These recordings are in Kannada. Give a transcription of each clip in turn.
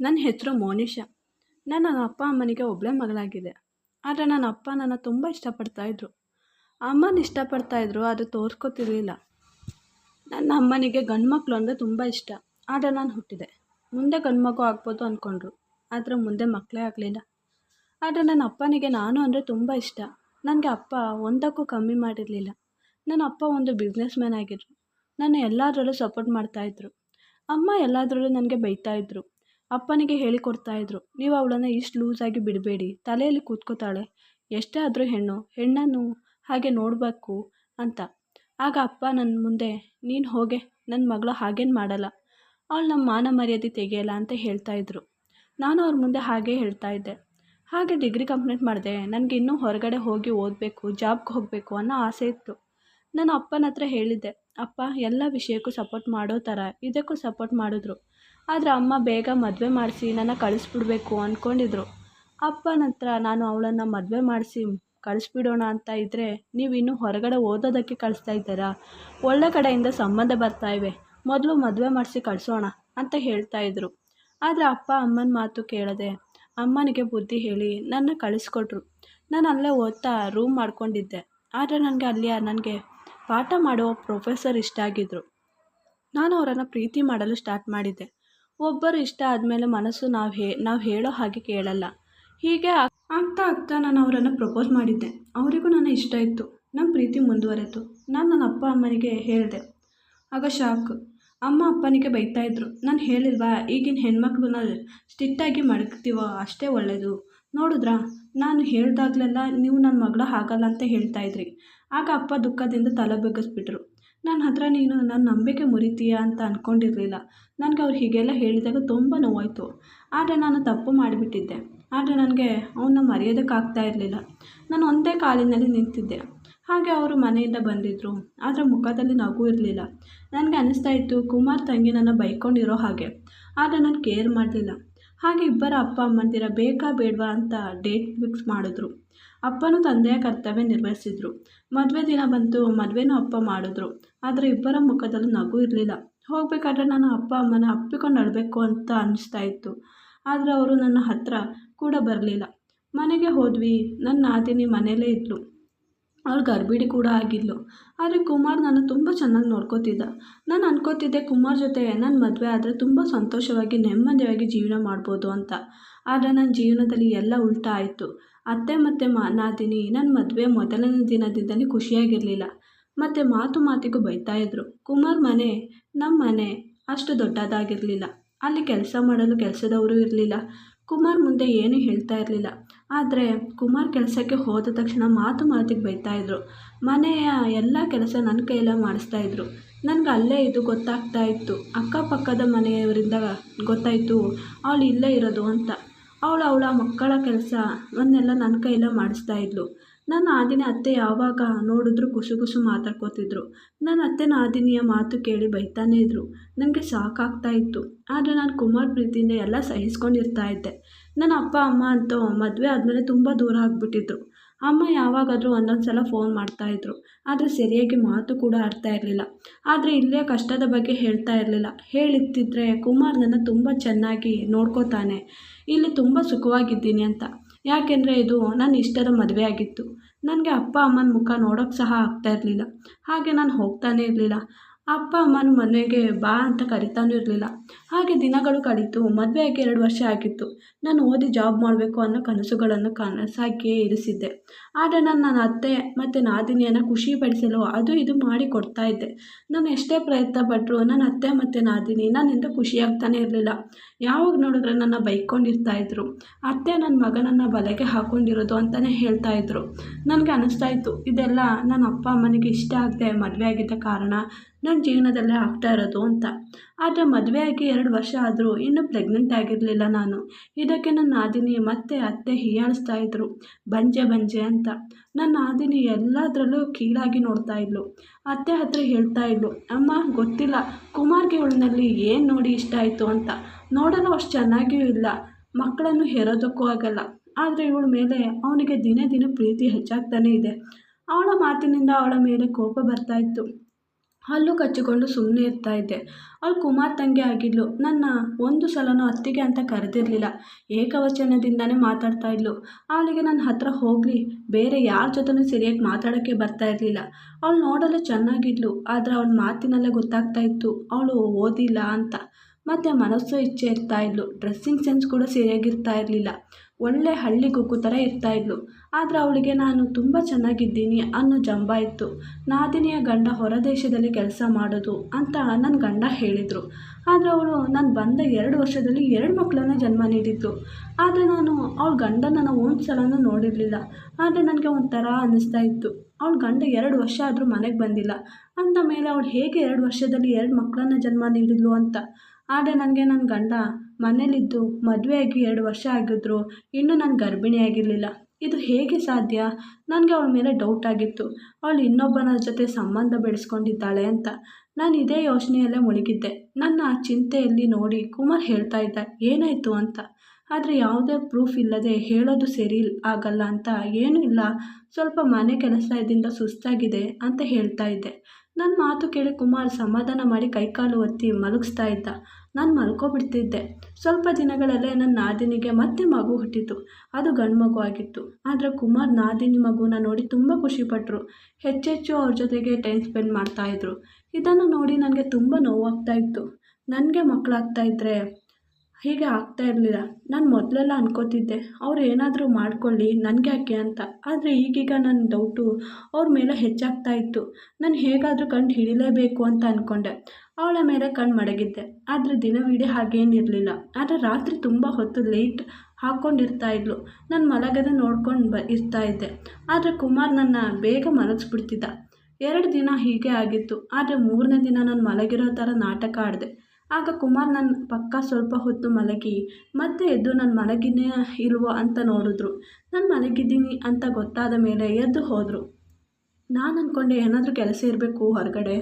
ನನ್ನ ಹೆಸರು ಮೋನಿಶಾ ನಾನು ನನ್ನ ಅಪ್ಪ ಅಮ್ಮನಿಗೆ ಒಬ್ಬಳೇ ಮಗಳಾಗಿದೆ. ಆದರೆ ನನ್ನ ಅಪ್ಪ ನನ್ನ ತುಂಬ ಇಷ್ಟಪಡ್ತಾಯಿದ್ರು ಅಮ್ಮನ ಇಷ್ಟಪಡ್ತಾಯಿದ್ರು ಅದು ತೋರಿಸ್ಕೊತಿರ್ಲಿಲ್ಲ. ನನ್ನ ಅಮ್ಮನಿಗೆ ಗಂಡು ಮಕ್ಕಳು ಅಂದರೆ ತುಂಬ ಇಷ್ಟ. ಆದರೆ ನಾನು ಹುಟ್ಟಿದೆ. ಮುಂದೆ ಗಂಡು ಮಗು ಆಗ್ಬೋದು ಅಂದ್ಕೊಂಡ್ರು ಆದರೆ ಮುಂದೆ ಮಕ್ಕಳೇ ಆಗಲಿಲ್ಲ. ಆದರೆ ನನ್ನ ಅಪ್ಪನಿಗೆ ನಾನು ಅಂದರೆ ತುಂಬ ಇಷ್ಟ. ನನಗೆ ಅಪ್ಪ ಒಂದಕ್ಕೂ ಕಮ್ಮಿ ಮಾಡಿರಲಿಲ್ಲ. ನನ್ನ ಅಪ್ಪ ಒಂದು ಬಿಸ್ನೆಸ್ ಮ್ಯಾನ್ ಆಗಿದ್ರು. ನನ್ನ ಎಲ್ಲದರಲ್ಲೂ ಸಪೋರ್ಟ್ ಮಾಡ್ತಾಯಿದ್ರು ಅಮ್ಮ ಎಲ್ಲದರಲ್ಲೂ ನನಗೆ ಬೈತಾಯಿದ್ರು ಅಪ್ಪನಿಗೆ ಹೇಳಿಕೊಡ್ತಾಯಿದ್ರು ನೀವು ಅವಳನ್ನು ಇಷ್ಟು ಲೂಸಾಗಿ ಬಿಡಬೇಡಿ. ತಲೆಯಲ್ಲಿ ಕೂತ್ಕೋತಾಳೆ. ಎಷ್ಟೇ ಆದರೂ ಹೆಣ್ಣು, ಹೆಣ್ಣನ್ನು ಹಾಗೆ ನೋಡಬೇಕು ಅಂತ. ಆಗ ಅಪ್ಪ ನನ್ನ ಮುಂದೆ, ನೀನು ಹೋಗೆ. ನನ್ನ ಮಗಳು ಹಾಗೇನು ಮಾಡಲ್ಲ. ಅವಳು ನಮ್ಮ ಮಾನ ಮರ್ಯಾದೆ ತೆಗೆಯಲ್ಲ ಅಂತ ಹೇಳ್ತಾ ಇದ್ರು. ನಾನು ಅವ್ರ ಮುಂದೆ ಹಾಗೆ ಹೇಳ್ತಾ ಇದ್ದೆ. ಹಾಗೆ ಡಿಗ್ರಿ ಕಂಪ್ಲೀಟ್ ಮಾಡಿದೆ. ನನಗೆ ಇನ್ನೂ ಹೊರಗಡೆ ಹೋಗಿ ಓದಬೇಕು ಜಾಬ್ಗೆ ಹೋಗಬೇಕು ಅನ್ನೋ ಆಸೆ ಇತ್ತು. ನಾನು ಅಪ್ಪನ ಹತ್ರ ಹೇಳಿದ್ದೆ. ಅಪ್ಪ, ಎಲ್ಲ ವಿಷಯಕ್ಕೂ ಸಪೋರ್ಟ್ ಮಾಡೋ ಥರ ಇದಕ್ಕೂ ಸಪೋರ್ಟ್ ಮಾಡಿದ್ರು. ಆದರೆ ಅಮ್ಮ ಬೇಗ ಮದುವೆ ಮಾಡಿಸಿ ನನ್ನ ಕಳಿಸ್ಬಿಡ್ಬೇಕು ಅಂದ್ಕೊಂಡಿದ್ರು ಅಪ್ಪನ ಹತ್ರ ನಾನು ಅವಳನ್ನು ಮದುವೆ ಮಾಡಿಸಿ ಕಳಿಸ್ಬಿಡೋಣ ಅಂತ ಇದ್ದರೆ ನೀವು ಇನ್ನೂ ಹೊರಗಡೆ ಓದೋದಕ್ಕೆ ಕಳಿಸ್ತಾ ಇದ್ದೀರಾ? ಒಳ್ಳೆ ಕಡೆಯಿಂದ ಸಂಬಂಧ ಬರ್ತಾ ಇವೆ. ಮೊದಲು ಮದುವೆ ಮಾಡಿಸಿ ಕಳಿಸೋಣ ಅಂತ ಹೇಳ್ತಾ ಇದ್ರು. ಆದರೆ ಅಪ್ಪ ಅಮ್ಮನ ಮಾತು ಕೇಳದೆ ಅಮ್ಮನಿಗೆ ಬುದ್ಧಿ ಹೇಳಿ ನನ್ನ ಕಳಿಸ್ಕೊಟ್ರು. ನಾನು ಅಲ್ಲೇ ಓದ್ತಾ ರೂಮ್ ಮಾಡ್ಕೊಂಡಿದ್ದೆ. ಆದರೆ ನನಗೆ ಅಲ್ಲಿ ನನಗೆ ಪಾಠ ಮಾಡೋ ಪ್ರೊಫೆಸರ್ ಇಷ್ಟ ಆಗಿದ್ದರು ನಾನು ಅವರನ್ನು ಪ್ರೀತಿ ಮಾಡಲು ಸ್ಟಾರ್ಟ್ ಮಾಡಿದ್ದೆ. ಒಬ್ಬರು ಇಷ್ಟ ಆದಮೇಲೆ ಮನಸ್ಸು ನಾವು ಹೇ, ನಾವು ಹೇಳೋ ಹಾಗೆ ಕೇಳಲ್ಲ. ಹೀಗೆ ಆಗ್ತಾ ಆಗ್ತಾ ನಾನು ಅವರನ್ನು ಪ್ರಪೋಸ್ ಮಾಡಿದ್ದೆ. ಅವರಿಗೂ ನನ್ನ ಇಷ್ಟ ಇತ್ತು. ನಮ್ಮ ಪ್ರೀತಿ ಮುಂದುವರೆತು. ನಾನು ನನ್ನ ಅಪ್ಪ ಅಮ್ಮನಿಗೆ ಹೇಳಿದೆ. ಆಗ ಶಾಕ್ ಅಮ್ಮ ಅಪ್ಪನಿಗೆ ಬೈತಾಯಿದ್ರು ನಾನು ಹೇಳಿಲ್ವಾ, ಈಗಿನ ಹೆಣ್ಮಕ್ಳನ್ನ ಸ್ಟಿಟ್ಟಾಗಿ ಮಡಗ್ತೀವೋ, ಅಷ್ಟೇ ಒಳ್ಳೆಯದು ನೋಡಿದ್ರಾ, ನಾನು ಹೇಳ್ದಾಗಲೆಲ್ಲ ನೀವು ನನ್ನ ಮಗಳ ಹಾಗಲ್ಲ ಅಂತ ಹೇಳ್ತಾಯಿದ್ರಿ ಆಗ ಅಪ್ಪ ದುಃಖದಿಂದ ತಲೆ ಬಗ್ಗಿಸ್ಬಿಟ್ರು. ನನ್ನ ಹತ್ರ ನೀನು ನನ್ನ ನಂಬಿಕೆ ಮುರಿತೀಯ ಅಂತ ಅಂದ್ಕೊಂಡಿರಲಿಲ್ಲ ನನಗೆ ಅವ್ರು ಹೀಗೆಲ್ಲ ಹೇಳಿದಾಗ ತುಂಬ ನೋವಾಯಿತು. ಆದರೆ ನಾನು ತಪ್ಪು ಮಾಡಿಬಿಟ್ಟಿದ್ದೆ. ಆದರೆ ನನಗೆ ಅವನ್ನ ಮರೆಯೋದಕ್ಕಾಗ್ತಾ ಇರಲಿಲ್ಲ. ನಾನು ಒಂದೇ ಕಾಲಿನಲ್ಲಿ ನಿಂತಿದ್ದೆ. ಹಾಗೆ ಅವರು ಮನೆಯಿಂದ ಬಂದಿದ್ದರು ಆದರೆ ಮುಖದಲ್ಲಿ ನಗು ಇರಲಿಲ್ಲ. ನನಗೆ ಅನ್ನಿಸ್ತಾ ಇತ್ತು, ಕುಮಾರ್ ತಂಗಿ ನನ್ನ ಬೈಕೊಂಡಿರೋ ಹಾಗೆ. ಆದರೆ ನಾನು ಕೇರ್ ಮಾಡಲಿಲ್ಲ. ಹಾಗೆ ಇಬ್ಬರ ಅಪ್ಪ ಅಮ್ಮಂದಿರ ಬೇಕಾ ಬೇಡವಾ ಅಂತ ಡೇಟ್ ಫಿಕ್ಸ್ ಮಾಡಿದ್ರು. ಅಪ್ಪನೂ ತಂದೆಯ ಕರ್ತವ್ಯ ನಿರ್ವಹಿಸಿದ್ರು. ಮದುವೆ ದಿನ ಬಂತು, ಮದುವೆನೂ ಅಪ್ಪ ಮಾಡಿದ್ರು. ಆದರೆ ಇಬ್ಬರ ಮುಖದಲ್ಲೂ ನಗು ಇರಲಿಲ್ಲ. ಹೋಗಬೇಕಾದ್ರೆ ನಾನು ಅಪ್ಪ ಅಮ್ಮನ ಅಪ್ಪಿಕೊಂಡು ನಡಬೇಕು ಅಂತ ಅನ್ನಿಸ್ತಾ ಇತ್ತು. ಆದರೆ ಅವರು ನನ್ನ ಹತ್ತಿರ ಕೂಡ ಬರಲಿಲ್ಲ. ಮನೆಗೆ ಹೋದ್ವಿ ನನ್ನ ನಾದಿನಿ ಮನೆಯಲ್ಲೇ ಇದ್ಲು. ಅವಳು ಗರ್ಭಿಣಿ ಕೂಡ ಆಗಿದ್ಲು. ಆದರೆ ಕುಮಾರ್ ನಾನು ತುಂಬ ಚೆನ್ನಾಗಿ ನೋಡ್ಕೋತಿದ್ದ. ನಾನು ಅನ್ಕೋತಿದ್ದೆ ಕುಮಾರ್ ಜೊತೆ ನನ್ನ ಮದುವೆ ಆದರೆ ತುಂಬ ಸಂತೋಷವಾಗಿ, ನೆಮ್ಮದಿಯಾಗಿ ಜೀವನ ಮಾಡ್ಬೋದು ಅಂತ. ಆದರೆ ನನ್ನ ಜೀವನದಲ್ಲಿ ಎಲ್ಲ ಉಲ್ಟಾ ಆಯಿತು. ಅತ್ತೆ ಮತ್ತು ಮಾ ನಾದಿನಿ ನನ್ನ ಮದುವೆ ಮೊದಲನೇ ದಿನದಿಂದಲೇ ಖುಷಿಯಾಗಿರಲಿಲ್ಲ. ಮತ್ತು ಮಾತು ಮಾತಿಗೂ ಬೈತಾಯಿದ್ರು ಕುಮಾರ್ ಮನೆ ನಮ್ಮ ಮನೆ ಅಷ್ಟು ದೊಡ್ಡದಾಗಿರಲಿಲ್ಲ. ಅಲ್ಲಿ ಕೆಲಸ ಮಾಡಲು ಕೆಲಸದವರು ಇರಲಿಲ್ಲ. ಕುಮಾರ್ ಮುಂದೆ ಏನೂ ಹೇಳ್ತಾ ಇರಲಿಲ್ಲ. ಆದರೆ ಕುಮಾರ್ ಕೆಲಸಕ್ಕೆ ಹೋದ ತಕ್ಷಣ ಮಾತು ಮಾತಿಗೆ ಬೈತಾಯಿದ್ರು ಮನೆಯ ಎಲ್ಲ ಕೆಲಸ ನನ್ನ ಕೈಯಲ್ಲೇ ಮಾಡಿಸ್ತಾಯಿದ್ರು ನನಗೆ ಅಲ್ಲೇ ಇದು ಗೊತ್ತಾಗ್ತಾ ಇತ್ತು. ಅಕ್ಕಪಕ್ಕದ ಮನೆಯವರಿಂದ ಗೊತ್ತಾಯಿತು, ಅವಳು ಇಲ್ಲೇ ಇರೋದು ಅಂತ. ಅವಳು ಅವಳ ಮಕ್ಕಳ ಕೆಲಸ ಅವನ್ನೆಲ್ಲ ನನ್ನ ಕೈಯಲ್ಲೇ ಮಾಡಿಸ್ತಾ ಇದ್ಳು ನನ್ನ ಆದಿನ ಅತ್ತೆ ಯಾವಾಗ ನೋಡಿದ್ರು ಗುಸು ಗುಸು ಮಾತಾಡ್ಕೋತಿದ್ರು. ನನ್ನ ಅತ್ತೆ ನಾದಿನಿಯ ಮಾತು ಕೇಳಿ ಬೈತಾನೇ ಇದ್ರು. ನನಗೆ ಸಾಕಾಗ್ತಾ ಇತ್ತು. ಆದರೆ ನಾನು ಕುಮಾರ್ ಪ್ರೀತಿಯಿಂದ ಎಲ್ಲ ಸಹಿಸ್ಕೊಂಡಿರ್ತಾ ಇದ್ದೆ. ನನ್ನ ಅಪ್ಪ, ಅಮ್ಮ ಅಂತೂ ಮದುವೆ ಆದಮೇಲೆ ತುಂಬ ದೂರ ಆಗಿಬಿಟ್ಟಿದ್ರು. ಅಮ್ಮ ಯಾವಾಗಾದರೂ ಒಂದೊಂದು ಸಲ ಫೋನ್ ಮಾಡ್ತಾಯಿದ್ರು ಆದರೆ ಸರಿಯಾಗಿ ಮಾತು ಕೂಡ ಆಡ್ತಾ ಇರಲಿಲ್ಲ. ಆದರೆ ಇಲ್ಲೇ ಕಷ್ಟದ ಬಗ್ಗೆ ಹೇಳ್ತಾ ಇರಲಿಲ್ಲ. ಹೇಳಿತ್ತಿದ್ರೆ ಕುಮಾರ್ ನನ್ನ ತುಂಬ ಚೆನ್ನಾಗಿ ನೋಡ್ಕೋತಾನೆ. ಇಲ್ಲಿ ತುಂಬ ಸುಖವಾಗಿದ್ದೀನಿ ಅಂತ. ಯಾಕೆಂದರೆ ಇದು ನನ್ನ ಇಷ್ಟದ ಮದುವೆ ಆಗಿತ್ತು. ನನಗೆ ಅಪ್ಪ ಅಮ್ಮನ ಮುಖ ನೋಡೋಕ್ಕೆ ಸಹ ಆಗ್ತಾ ಇರಲಿಲ್ಲ. ಹಾಗೆ ನಾನು ಹೋಗ್ತಾನೇ ಇರಲಿಲ್ಲ. ಅಪ್ಪ ಅಮ್ಮನ ಮನೆಗೆ ಬಾ ಅಂತ ಕರಿತಾನೂ ಇರಲಿಲ್ಲ. ಹಾಗೆ ದಿನಗಳು ಕಳೀತು. ಮದುವೆ ಆಗಿ ಎರಡು ವರ್ಷ ಆಗಿತ್ತು. ನಾನು ಓದಿ ಜಾಬ್ ಮಾಡಬೇಕು ಅನ್ನೋ ಕನಸುಗಳನ್ನು ಕನಸಾಗಿಯೇ ಇರಿಸಿದ್ದೆ. ಆದರೆ ನಾನು ನನ್ನ ಅತ್ತೆ ಮತ್ತು ನಾದಿನಿಯನ್ನು ಖುಷಿಪಡಿಸಲು ಅದು ಇದು ಮಾಡಿ ಕೊಡ್ತಾ ಇದ್ದೆ. ನಾನು ಎಷ್ಟೇ ಪ್ರಯತ್ನ ಪಟ್ಟರು ನನ್ನ ಅತ್ತೆ ಮತ್ತು ನಾದಿನಿ ನನ್ನಿಂದ ಖುಷಿಯಾಗ್ತಾನೆ ಇರಲಿಲ್ಲ. ಯಾವಾಗ ನೋಡಿದ್ರೆ ನನ್ನ ಬೈಕೊಂಡಿರ್ತಾ ಇದ್ರು? ಅತ್ತೆ ನನ್ನ ಮಗನನ್ನು ಬಲೆಗೆ ಹಾಕೊಂಡಿರೋದು ಅಂತಲೇ ಹೇಳ್ತಾ ಇದ್ರು. ನನಗೆ ಅನ್ನಿಸ್ತಾ ಇತ್ತು, ಇದೆಲ್ಲ ನನ್ನ ಅಪ್ಪ ಅಮ್ಮನಿಗೆ ಇಷ್ಟ ಆಗದೆ ಮದುವೆ ಆಗಿದ್ದ ಕಾರಣ ನನ್ನ ಜೀವನದಲ್ಲೇ ಆಗ್ತಾ ಇರೋದು ಅಂತ. ಆದರೆ ಮದುವೆಯಾಗಿ ಎರಡು ವರ್ಷ ಆದರೂ ಇನ್ನೂ ಪ್ರೆಗ್ನೆಂಟ್ ಆಗಿರಲಿಲ್ಲ ನಾನು. ಇದಕ್ಕೆ ನನ್ನ ನಾದಿನಿ ಮತ್ತೆ ಅತ್ತೆ ಹೀಯಾಳಿಸ್ತಾ ಇದ್ರು. ಬಂಜೆ ಬಂಜೆ ಅಂತ. ನನ್ನ ನಾದಿನಿ ಎಲ್ಲದರಲ್ಲೂ ಕೀಳಾಗಿ ನೋಡ್ತಾ ಇದ್ಲು. ಅತ್ತೆ ಹತ್ರ ಹೇಳ್ತಾ ಇದ್ಲು, ಅಮ್ಮ, ಗೊತ್ತಿಲ್ಲ. ಕುಮಾರ್ಗೆ ಇವಳಿನಲ್ಲಿ ಏನು ನೋಡಿ ಇಷ್ಟ ಆಯಿತು ಅಂತ. ನೋಡಲು ಅಷ್ಟು ಚೆನ್ನಾಗಿಯೂ ಇಲ್ಲ. ಮಕ್ಕಳನ್ನು ಹೆರೋದಕ್ಕೂ ಆಗಲ್ಲ. ಆದರೆ ಇವಳ ಮೇಲೆ ಅವನಿಗೆ ದಿನೇ ದಿನ ಪ್ರೀತಿ ಹೆಚ್ಚಾಗ್ತಾನೇ ಇದೆ. ಅವಳ ಮಾತಿನಿಂದ ಅವಳ ಮೇಲೆ ಕೋಪ ಬರ್ತಾ ಇತ್ತು. ಹಲ್ಲು ಕಚ್ಚಿಕೊಂಡು ಸುಮ್ಮನೆ ಇರ್ತಾ ಇದ್ದೆ. ಅವಳು ಕುಮಾರ್ ತಂಗಿ ಆಗಿದ್ಲು. ನನ್ನ ಒಂದು ಸಲನೂ ಅತ್ತಿಗೆ ಅಂತ ಕರೆದಿರಲಿಲ್ಲ. ಏಕವಚನದಿಂದನೇ ಮಾತಾಡ್ತಾ ಇದ್ಲು. ಅವಳಿಗೆ ನನ್ನ ಹತ್ರ ಹೋಗಲಿ. ಬೇರೆ ಯಾರ ಜೊತೆನೂ ಸರಿಯಾಗಿ ಮಾತಾಡೋಕ್ಕೆ ಬರ್ತಾ ಇರಲಿಲ್ಲ. ಅವಳು ನೋಡಲು ಚೆನ್ನಾಗಿದ್ಲು. ಆದರೆ ಅವಳ ಮಾತಿನಲ್ಲೇ ಗೊತ್ತಾಗ್ತಾ ಇತ್ತು. ಅವಳು ಓದಿಲ್ಲ ಅಂತ. ಮತ್ತು ಮನಸ್ಸು ಇಚ್ಛೆ ಇರ್ತಾ ಇದ್ಲು. ಡ್ರೆಸ್ಸಿಂಗ್ ಸೆನ್ಸ್ ಕೂಡ ಸರಿಯಾಗಿರ್ತಾ ಇರಲಿಲ್ಲ. ಒಳ್ಳೆ ಹಳ್ಳಿ ಗುಗ್ಗು ಥರ ಇದ್ಲು. ಆದರೆ ಅವಳಿಗೆ ನಾನು ತುಂಬ ಚೆನ್ನಾಗಿದ್ದೀನಿ ಅನ್ನೋ ಜಂಬ ಇತ್ತು. ನಾದಿನಿಯ ಗಂಡ ಹೊರದೇಶದಲ್ಲಿ ಕೆಲಸ ಮಾಡೋದು ಅಂತ ನನ್ನ ಗಂಡ ಹೇಳಿದರು. ಆದರೆ ಅವಳು ನಾನು ಬಂದ ಎರಡು ವರ್ಷದಲ್ಲಿ ಎರಡು ಮಕ್ಕಳನ್ನ ಜನ್ಮ ನೀಡಿದ್ಲು ಆದರೆ ನಾನು ಅವಳ ಗಂಡನ ಒಂದು ಸಲನೂ ನೋಡಿರಲಿಲ್ಲ. ಆದರೆ ನನಗೆ ಒಂಥರ ಅನ್ನಿಸ್ತಾ ಇತ್ತು. ಅವಳ ಗಂಡ ಎರಡು ವರ್ಷ ಆದರೂ ಮನೆಗೆ ಬಂದಿಲ್ಲ. ಅಂದ ಮೇಲೆ ಅವಳು ಹೇಗೆ ಎರಡು ವರ್ಷದಲ್ಲಿ ಎರಡು ಮಕ್ಕಳನ್ನ ಜನ್ಮ ನೀಡಿದ್ಲು ಅಂತ. ಆದರೆ ನನಗೆ ನನ್ನ ಗಂಡ ಮನೇಲಿದ್ದು ಮದುವೆಯಾಗಿ ಎರಡು ವರ್ಷ ಆಗಿದ್ರು ಇನ್ನೂ ನಾನು ಗರ್ಭಿಣಿಯಾಗಿರಲಿಲ್ಲ ಇದು ಹೇಗೆ ಸಾಧ್ಯ? ನನಗೆ ಅವಳ ಮೇಲೆ ಡೌಟ್ ಆಗಿತ್ತು. ಅವಳು ಇನ್ನೊಬ್ಬನ ಜೊತೆ ಸಂಬಂಧ ಬೆಳೆಸ್ಕೊಂಡಿದ್ದಾಳೆ ಅಂತ. ನಾನು ಇದೇ ಯೋಚನೆಯಲ್ಲೇ ಮುಳುಗಿದ್ದೆ. ನನ್ನ ಚಿಂತೆಯಲ್ಲಿ ನೋಡಿ ಕುಮಾರ್ ಹೇಳ್ತಾ ಇದ್ದ, ಏನಾಯಿತು ಅಂತ? ಆದರೆ ಯಾವುದೇ ಪ್ರೂಫ್ ಇಲ್ಲದೆ ಹೇಳೋದು ಸರಿ ಆಗಲ್ಲ ಅಂತ ಏನೂ ಇಲ್ಲ. ಸ್ವಲ್ಪ ಮನೆ ಕೆಲಸದಿಂದ ಸುಸ್ತಾಗಿದೆ ಅಂತ ಹೇಳ್ತಾ ಇದ್ದೆ. ನನ್ನ ಮಾತು ಕೇಳಿ ಕುಮಾರ್ ಸಮಾಧಾನ ಮಾಡಿ ಕೈಕಾಲು ಒತ್ತಿ ಮಲಗಿಸ್ತಾ ಇದ್ದ. ನಾನು ಮಲ್ಕೊಬಿಡ್ತಿದ್ದೆ. ಸ್ವಲ್ಪ ದಿನಗಳಲ್ಲೇ ನನ್ನ ನಾದಿನಿಗೆ ಮತ್ತೆ ಮಗು ಹುಟ್ಟಿತು. ಅದು ಗಂಡು ಮಗು ಆಗಿತ್ತು. ಆದರೆ ಕುಮಾರ್ ನಾದಿನಿ ಮಗುನ ನೋಡಿ ತುಂಬ ಖುಷಿಪಟ್ಟರು ಹೆಚ್ಚೆಚ್ಚು ಅವ್ರ ಜೊತೆಗೆ ಟೈಮ್ ಸ್ಪೆಂಡ್ ಮಾಡ್ತಾಯಿದ್ರು ಇದನ್ನು ನೋಡಿ ನನಗೆ ತುಂಬ ನೋವಾಗ್ತಾ ಇತ್ತು. ನನಗೆ ಮಕ್ಕಳಾಗ್ತಾ ಇದ್ದರೆ ಹೀಗೆ ಆಗ್ತಾ ಇರಲಿಲ್ಲ. ನಾನು ಮೊದಲೆಲ್ಲ ಅನ್ಕೋತಿದ್ದೆ, ಅವ್ರು ಏನಾದರೂ ಮಾಡ್ಕೊಳ್ಳಿ ನನಗೆ ಯಾಕೆ ಅಂತ. ಆದರೆ ಈಗೀಗ ನನ್ನ ಡೌಟು ಅವ್ರ ಮೇಲೆ ಹೆಚ್ಚಾಗ್ತಾ ಇತ್ತು. ನಾನು ಹೇಗಾದರೂ ಕಣ್ಣು ಹಿಡಿಲೇಬೇಕು ಅಂತ ಅಂದ್ಕೊಂಡೆ ಅವಳ ಮೇಲೆ ಕಣ್ಣು ಮಡಗಿದ್ದೆ. ಆದರೆ ದಿನವಿಡೀ ಹಾಗೇನಿರಲಿಲ್ಲ ಆದರೆ ರಾತ್ರಿ ತುಂಬ ಹೊತ್ತು ಲೇಟ್ ಹಾಕ್ಕೊಂಡಿರ್ತಾ ಇದ್ಲು. ನಾನು ಮಲಗದೆ ನೋಡ್ಕೊಂಡು ಬ, ಇರ್ತಾ ಇದ್ದೆ. ಆದರೆ ಕುಮಾರ್ ನನ್ನ ಬೇಗ ಮಲಗಿಸ್ಬಿಡ್ತಿದ್ದ ಎರಡು ದಿನ ಹೀಗೆ ಆಗಿತ್ತು. ಆದರೆ ಮೂರನೇ ದಿನ ನಾನು ಮಲಗಿರೋ ಥರ ನಾಟಕ ಆಡಿದೆ. ಆಗ ಕುಮಾರ್ ನನ್ನ ಪಕ್ಕ ಸ್ವಲ್ಪ ಹೊತ್ತು ಮಲಗಿ, ಮತ್ತೆ ಎದ್ದು ನಾನು ಮಲಗಿನೇ ಇಲ್ವೋ ಅಂತ ನೋಡಿದ್ರು. ನಾನು ಮಲಗಿದ್ದೀನಿ ಅಂತ ಗೊತ್ತಾದ ಮೇಲೆ ಎದ್ದು ಹೋದರು. ನಾನು ಅಂದ್ಕೊಂಡೆ ಏನಾದರೂ ಕೆಲಸ ಇರಬೇಕು ಹೊರಗಡೆ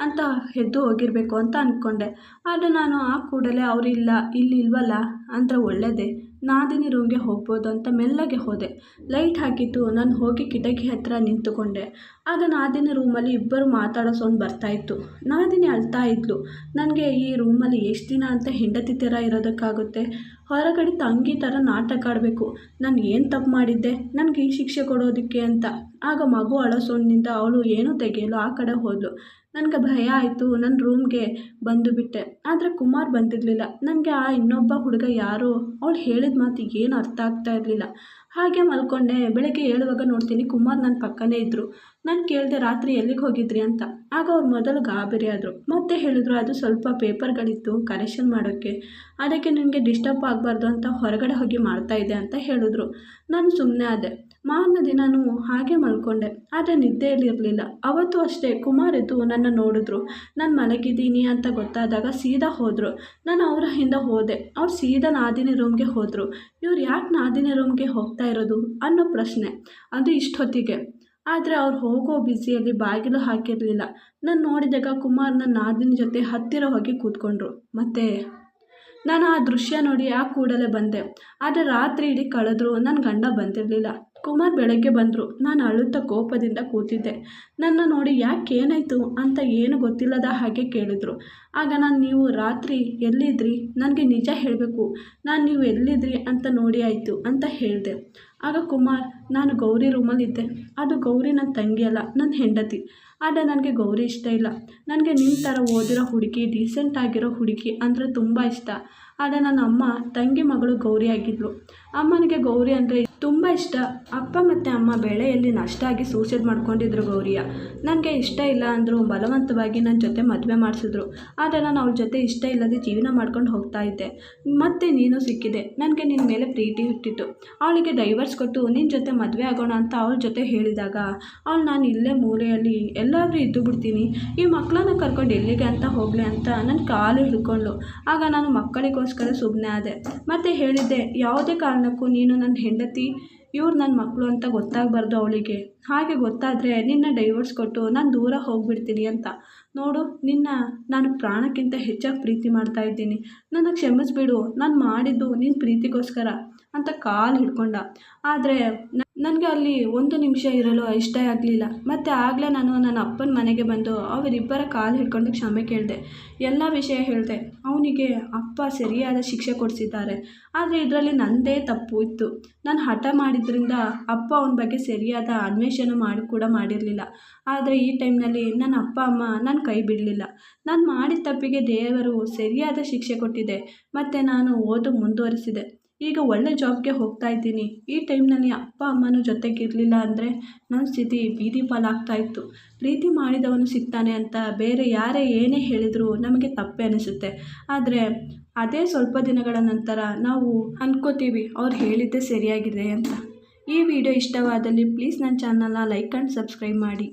ಅಂತ ಎದ್ದು ಹೋಗಿರಬೇಕು ಅಂತ ಅಂದ್ಕೊಂಡೆ ಆದರೆ ನಾನು ಆ ಕೂಡಲೇ ಅವರಿಲ್ಲ ಇಲ್ಲಿ ಇಲ್ವಲ್ಲ? ಅಂದರೆ ಒಳ್ಳೆಯದೇ ನಾದಿನಿ ರೂಮ್ಗೆ ಹೋಗ್ಬೋದು ಅಂತ ಮೆಲ್ಲಗೆ ಹೋದೆ. ಲೈಟ್ ಹಾಕಿತ್ತು ನಾನು ಹೋಗಿ ಕಿಟಕಿ ಹತ್ತಿರ ನಿಂತುಕೊಂಡೆ. ಆಗ ನಾದಿನಿ ರೂಮಲ್ಲಿ ಇಬ್ಬರು ಮಾತಾಡೋ ಸೌಂಡ್ ಬರ್ತಾಯಿತ್ತು ನಾದಿನಿ ಅಳ್ತಾ ಇದ್ಲು. ನನಗೆ ಈ ರೂಮಲ್ಲಿ ಎಷ್ಟು ದಿನ ಅಂತ ಹೆಂಡತಿ ಥರ ಇರೋದಕ್ಕಾಗುತ್ತೆ? ಹೊರಗಡೆ ತಂಗಿ ಥರ ನಾಟಕ ಆಡಬೇಕು. ನಾನು ಏನು ತಪ್ಪು ಮಾಡಿದ್ದೆ? ನನಗೆ ಈ ಶಿಕ್ಷೆ ಕೊಡೋದಕ್ಕೆ ಅಂತ. ಆಗ ಮಗು ಅಳೋ ಸೌಂಡ್ನಿಂದ ಅವಳು ಏನೂ ತೆಗೆಯಲು ಆ ಕಡೆ ಹೋದಳು ನನಗೆ ಭಯ ಆಯಿತು. ನನ್ನ ರೂಮ್ಗೆ ಬಂದು ಬಿಟ್ಟೆ. ಆದರೆ ಕುಮಾರ್ ಬಂದಿರಲಿಲ್ಲ. ನನಗೆ ಆ ಇನ್ನೊಬ್ಬ ಹುಡುಗ ಯಾರು? ಅವಳು ಹೇಳಿದ ಮಾತು ಏನು ಅರ್ಥ ಆಗ್ತಾ ಇರಲಿಲ್ಲ. ಹಾಗೆ ಮಲ್ಕೊಂಡೆ. ಬೆಳಗ್ಗೆ ಏಳುವಾಗ ನೋಡ್ತೀನಿ ಕುಮಾರ್ ನನ್ನ ಪಕ್ಕನೇ ಇದ್ದರು ನಾನು ಕೇಳಿದೆ ರಾತ್ರಿ ಎಲ್ಲಿಗೆ ಹೋಗಿದ್ರಿ ಅಂತ. ಆಗ ಅವ್ರು ಮೊದಲು ಗಾಬರಿ ಆದರು. ಮತ್ತೆ ಹೇಳಿದರು, ಅದು ಸ್ವಲ್ಪ ಪೇಪರ್ಗಳಿತ್ತು ಕರೆಕ್ಷನ್ ಮಾಡೋಕ್ಕೆ ಅದಕ್ಕೆ ನನಗೆ ಡಿಸ್ಟರ್ಬ್ ಆಗಬಾರ್ದು ಅಂತ ಹೊರಗಡೆ ಹೋಗಿ ಮಾಡ್ತಾಯಿದ್ದೆ ಅಂತ ಹೇಳಿದ್ರು. ನಾನು ಸುಮ್ಮನೆ ಆದೆ. ಮಾರನೇ ದಿನವೂ ಹಾಗೆ ಮಲ್ಕೊಂಡೆ. ಆದರೆ ನಿದ್ದೆಯಲ್ಲಿರಲಿಲ್ಲ ಅವತ್ತು ಅಷ್ಟೇ ಕುಮಾರ್ ಎದ್ದು ನನ್ನ ನೋಡಿದ್ರು. ನಾನು ಮಲಗಿದ್ದೀನಿ ಅಂತ ಗೊತ್ತಾದಾಗ ಸೀದಾ ಹೋದರು. ನಾನು ಅವರ ಹಿಂದೆ ಹೋದೆ. ಅವ್ರು ಸೀದಾ ನಾದಿನಿ ರೂಮ್ಗೆ ಹೋದರು. ಇವ್ರು ಯಾಕೆ ನಾದಿನಿ ರೂಮ್ಗೆ ಹೋಗ್ತಾ ಇರೋದು ಅನ್ನೋ ಪ್ರಶ್ನೆ. ಅದು ಇಷ್ಟೊತ್ತಿಗೆ. ಆದರೆ ಅವ್ರು ಹೋಗೋ ಬ್ಯುಸಿಯಲ್ಲಿ ಬಾಗಿಲು ಹಾಕಿರಲಿಲ್ಲ. ನಾನು ನೋಡಿದಾಗ ಕುಮಾರ್ ನನ್ನ ನಾದಿನಿ ಜೊತೆ ಹತ್ತಿರ ಹೋಗಿ ಕೂತ್ಕೊಂಡ್ರು. ಮತ್ತು, ನಾನು ಆ ದೃಶ್ಯ ನೋಡಿ ಆ ಕೂಡಲೇ ಬಂದೆ. ಆದರೆ ರಾತ್ರಿ ಇಡೀ ಕಳೆದ್ರು ನನ್ನ ಗಂಡ ಬಂದಿರಲಿಲ್ಲ. ಕುಮಾರ್ ಬೆಳಗ್ಗೆ ಬಂದರು. ನಾನು ಅಳುತ್ತಾ ಕೋಪದಿಂದ ಕೂತಿದ್ದೆ. ನನ್ನ ನೋಡಿ ಯಾಕೆ ಏನಾಯಿತು ಅಂತ ಏನು ಗೊತ್ತಿಲ್ಲದ ಹಾಗೆ ಕೇಳಿದರು. ಆಗ ನಾನು, ನೀವು ರಾತ್ರಿ ಎಲ್ಲಿದ್ರಿ? ನನಗೆ ನಿಜ ಹೇಳಬೇಕು. ನಾನು ನೀವು ಎಲ್ಲಿದ್ರಿ ಅಂತ ನೋಡಿ ಆಯಿತು ಅಂತ ಹೇಳಿದೆ. ಆಗ ಕುಮಾರ್, ನಾನು ಗೌರಿ ರೂಮಲ್ಲಿದ್ದೆ ಅದು ಗೌರಿ ನನ್ನ ತಂಗಿ ಅಲ್ಲ ನನ್ನ ಹೆಂಡತಿ. ಆದರೆ ನನಗೆ ಗೌರಿ ಇಷ್ಟ ಇಲ್ಲ. ನನಗೆ ನಿಮ್ಮ ಥರ ಓದಿರೋ ಹುಡುಗಿ ಡೀಸೆಂಟ್ ಆಗಿರೋ ಹುಡುಗಿ ಅಂದರೆ ತುಂಬ ಇಷ್ಟ. ಆದರೆ ನನ್ನ ಅಮ್ಮ ತಂಗಿ ಮಗಳು ಗೌರಿ ಆಗಿದ್ಲು. ಅಮ್ಮನಿಗೆ ಗೌರಿ ಅಂದರೆ ತುಂಬ ಇಷ್ಟ. ಅಪ್ಪ ಮತ್ತು ಅಮ್ಮ ಬೆಳೆಯಲ್ಲಿ ನಷ್ಟ ಆಗಿ ಸೂಸೈಡ್ ಮಾಡ್ಕೊಂಡಿದ್ರು ಗೌರಿಯ. ನನಗೆ ಇಷ್ಟ ಇಲ್ಲ ಅಂದರು ಬಲವಂತವಾಗಿ ನನ್ನ ಜೊತೆ ಮದುವೆ ಮಾಡಿಸಿದ್ರು. ಆದರೆ ನಾನು ಅವ್ರ ಜೊತೆ ಇಷ್ಟ ಇಲ್ಲದೆ ಜೀವನ ಮಾಡ್ಕೊಂಡು ಹೋಗ್ತಾ ಇದ್ದೆ. ಮತ್ತೆ ನೀನು ಸಿಕ್ಕಿದೆ. ನನಗೆ ನಿನ್ನ ಮೇಲೆ ಪ್ರೀತಿ ಹುಟ್ಟಿತು. ಅವಳಿಗೆ ಡೈವರ್ಸ್ ಕೊಟ್ಟು ನಿನ್ನ ಜೊತೆ ಮದುವೆ ಆಗೋಣ ಅಂತ ಅವಳ ಜೊತೆ ಹೇಳಿದಾಗ, ಅವಳು, ನಾನು ಇಲ್ಲೇ ಮೂಲೆಯಲ್ಲಿ ಎಲ್ಲಾದರೂ ಇದ್ದು ಬಿಡ್ತೀನಿ. ಈ ಮಕ್ಕಳನ್ನ ಕರ್ಕೊಂಡು ಎಲ್ಲಿಗೆ ಅಂತ ಹೋಗಲಿ ಅಂತ ನನ್ನ ಕಾಲು ಹಿಡ್ಕೊಂಡು ಆಗ ನಾನು ಮಕ್ಕಳಿಗೋಸ್ಕರ ಸುಮ್ಮನೆ ಆದೆ. ಮತ್ತು ಹೇಳಿದ್ದೆ, ಯಾವುದೇ ಕಾರಣಕ್ಕೂ ನೀನು ನನ್ನ ಹೆಂಡತಿ, ಇವ್ರು ನನ್ನ ಮಕ್ಕಳು ಅಂತ ಗೊತ್ತಾಗಬಾರ್ದು ಅವಳಿಗೆ. ಹಾಗೆ ಗೊತ್ತಾದರೆ ನಿನ್ನ ಡೈವರ್ಸ್ ಕೊಟ್ಟು ನಾನು ದೂರ ಹೋಗಿಬಿಡ್ತೀನಿ ಅಂತ. ನೋಡು, ನಿನ್ನ ನಾನು ಪ್ರಾಣಕ್ಕಿಂತ ಹೆಚ್ಚಾಗಿ ಪ್ರೀತಿ ಮಾಡ್ತಾ ಇದ್ದೀನಿ. ನನ್ನ ಕ್ಷಮಿಸ್ಬಿಡು, ನಾನು ಮಾಡಿದ್ದು ನಿನ್ನ ಪ್ರೀತಿಗೋಸ್ಕರ ಅಂತ ಕಾಲು ಹಿಡ್ಕೊಂಡ. ಆದರೆ ನನಗೆ ಅಲ್ಲಿ ಒಂದು ನಿಮಿಷ ಇರಲು ಇಷ್ಟ ಆಗಲಿಲ್ಲ. ಮತ್ತು ಆಗಲೇ ನಾನು ನನ್ನ ಅಪ್ಪನ ಮನೆಗೆ ಬಂದು ಅವರಿಬ್ಬರ ಕಾಲು ಹಿಡ್ಕೊಂಡು ಕ್ಷಮೆ ಕೇಳಿದೆ. ಎಲ್ಲ ವಿಷಯ ಹೇಳಿದೆ. ಅವನಿಗೆ ಅಪ್ಪ ಸರಿಯಾದ ಶಿಕ್ಷೆ ಕೊಡಿಸಿದ್ದಾರೆ. ಆದರೆ ಇದರಲ್ಲಿ ನನ್ನದೇ ತಪ್ಪು ಇತ್ತು. ನಾನು ಹಠ ಮಾಡಿದ್ರಿಂದ ಅಪ್ಪ ಅವನ ಬಗ್ಗೆ ಸರಿಯಾದ ಅನ್ವೇಷಣೆ ಮಾಡಿ ಕೂಡ ಮಾಡಿರಲಿಲ್ಲ. ಆದರೆ ಈ ಟೈಮ್ನಲ್ಲಿ ನನ್ನ ಅಪ್ಪ, ಅಮ್ಮ ನನ್ನ ಕೈ ಬಿಡಲಿಲ್ಲ. ನಾನು ಮಾಡಿದ ತಪ್ಪಿಗೆ ದೇವರು ಸರಿಯಾದ ಶಿಕ್ಷೆ ಕೊಟ್ಟಿದೆ. ಮತ್ತು ನಾನು ಓದು ಮುಂದುವರಿಸಿದೆ. ಈಗ ಒಳ್ಳೆ ಜಾಬ್ಗೆ ಹೋಗ್ತಾ ಇದ್ದೀನಿ. ಈ ಟೈಮ್ನಲ್ಲಿ ಅಪ್ಪ, ಅಮ್ಮನೂ ಜೊತೆಗಿರಲಿಲ್ಲ ಅಂದರೆ ನನ್ನ ಸ್ಥಿತಿ ಬೀದಿ ಪಾಲಾಗ್ತಾ ಇತ್ತು ಪ್ರೀತಿ ಮಾಡಿದವನು ಸಿಗ್ತಾನೆ ಅಂತ ಬೇರೆ ಯಾರೇ ಏನೇ ಹೇಳಿದರೂ ನಮಗೆ ತಪ್ಪೇ ಅನಿಸುತ್ತೆ. ಆದರೆ ಅದೇ ಸ್ವಲ್ಪ ದಿನಗಳ ನಂತರ ನಾವು ಅಂದ್ಕೋತೀವಿ ಅವ್ರು ಹೇಳಿದ್ದೇ ಸರಿಯಾಗಿದೆ ಅಂತ. ಈ ವಿಡಿಯೋ ಇಷ್ಟವಾದಲ್ಲಿ ಪ್ಲೀಸ್ ನನ್ನ ಚಾನಲ್ನ ಲೈಕ್ ಆ್ಯಂಡ್ ಸಬ್ಸ್ಕ್ರೈಬ್ ಮಾಡಿ.